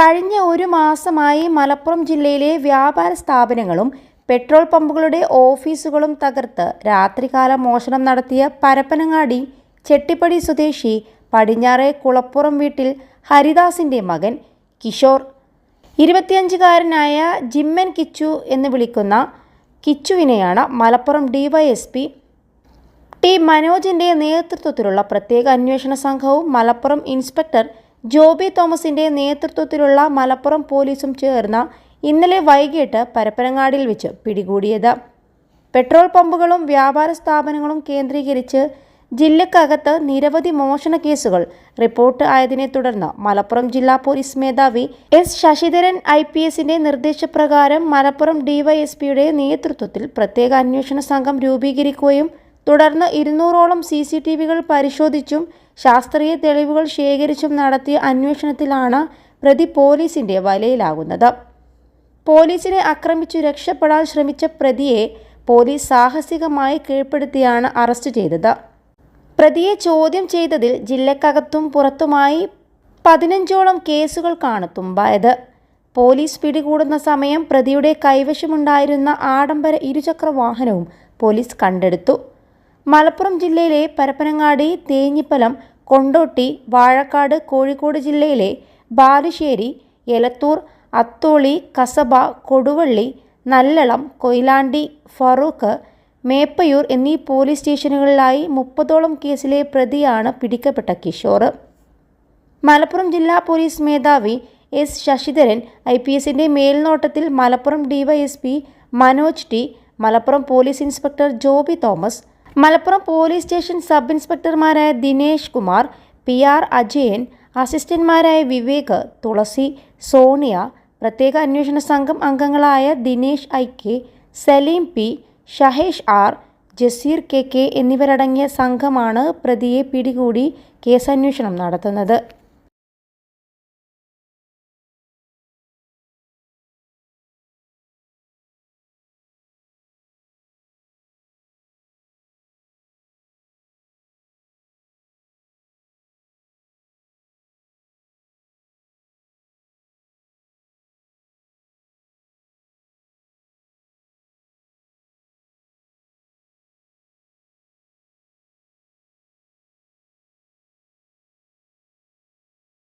കഴിഞ്ഞ ഒരു മാസമായി മലപ്പുറം ജില്ലയിലെ വ്യാപാര സ്ഥാപനങ്ങളും പെട്രോൾ പമ്പുകളുടെ ഓഫീസുകളും തകർത്ത് രാത്രികാല മോഷണം നടത്തിയ പരപ്പനങ്ങാടി ചെട്ടിപ്പടി സ്വദേശി പടിഞ്ഞാറെ കുളപ്പുറം വീട്ടിൽ ഹരിദാസിന്റെ മകൻ കിഷോർ. ഇരുപത്തിയഞ്ചുകാരനായ ജിമ്മൻ കിച്ചു എന്ന് വിളിക്കുന്ന കിച്ചുവിനെയാണ് മലപ്പുറം ഡിവൈഎസ്പി ടി മനോജിന്റെ നേതൃത്വത്തിലുള്ള പ്രത്യേക അന്വേഷണ സംഘവും മലപ്പുറം ഇൻസ്പെക്ടർ ജോബി തോമസിന്റെ നേതൃത്വത്തിലുള്ള മലപ്പുറം പോലീസും ചേർന്ന് ഇന്നലെ വൈകിട്ട് പരപ്പനങ്ങാടിയിൽ വെച്ച് പിടികൂടിയത്. പെട്രോൾ പമ്പുകളും വ്യാപാര സ്ഥാപനങ്ങളും കേന്ദ്രീകരിച്ച് ജില്ലക്കകത്ത് നിരവധി മോഷണ കേസുകൾ റിപ്പോർട്ട് ആയതിനെ തുടർന്ന് മലപ്പുറം ജില്ലാ പോലീസ് മേധാവി എസ് ശശിധരൻ ഐ പി എസിന്റെ നിർദ്ദേശപ്രകാരം മലപ്പുറം ഡിവൈഎസ്പിയുടെ നേതൃത്വത്തിൽ പ്രത്യേക അന്വേഷണ സംഘം രൂപീകരിക്കുകയും തുടർന്ന് ഇരുന്നൂറോളം സി സി ടി വികൾ പരിശോധിച്ചും ശാസ്ത്രീയ തെളിവുകൾ ശേഖരിച്ചും നടത്തിയ അന്വേഷണത്തിലാണ് പ്രതി പോലീസിന്റെ വലയിലാകുന്നത്. പോലീസിനെ ആക്രമിച്ചു രക്ഷപ്പെടാൻ ശ്രമിച്ച പ്രതിയെ പോലീസ് സാഹസികമായി കീഴ്പ്പെടുത്തിയാണ് അറസ്റ്റ് ചെയ്തത്. പ്രതിയെ ചോദ്യം ചെയ്തതിൽ ജില്ലക്കകത്തും പുറത്തുമായി പതിനഞ്ചോളം കേസുകൾക്കാണ് തുമ്പായത്. പോലീസ് പിടികൂടുന്ന സമയം പ്രതിയുടെ കൈവശമുണ്ടായിരുന്ന ആഡംബര ഇരുചക്ര വാഹനവും പോലീസ് കണ്ടെടുത്തു. മലപ്പുറം ജില്ലയിലെ പരപ്പനങ്ങാടി തേഞ്ഞിപ്പലം കൊണ്ടോട്ടി വാഴക്കാട് കോഴിക്കോട് ജില്ലയിലെ ബാലുശ്ശേരി എലത്തൂർ അത്തോളി കസബ കൊടുവള്ളി നല്ലളം കൊയിലാണ്ടി ഫറൂഖ് മേപ്പയൂർ എന്നീ പോലീസ് സ്റ്റേഷനുകളിലായി മുപ്പതോളം കേസിലെ പ്രതിയാണ് പിടിക്കപ്പെട്ട കിഷോർ. മലപ്പുറം ജില്ലാ പോലീസ് മേധാവി എസ് ശശിധരൻ ഐ പി എസിന്റെ മേൽനോട്ടത്തിൽ Malappuram DYSP Manoj T Malappuram police inspector Joby Thomas Malappuram police station sub ഇൻസ്പെക്ടർമാരായ Dinesh Kumar P R Ajayan അസിസ്റ്റന്റ്മാരായ വിവേക് തുളസി സോണിയ പ്രത്യേക അന്വേഷണ സംഘം അംഗങ്ങളായ Dinesh I K Saleem P Shahesh R Jaseer K K എന്നിവരടങ്ങിയ സംഘമാണ് പ്രതിയെ പിടികൂടി കേസന്വേഷണം നടത്തുന്നത്.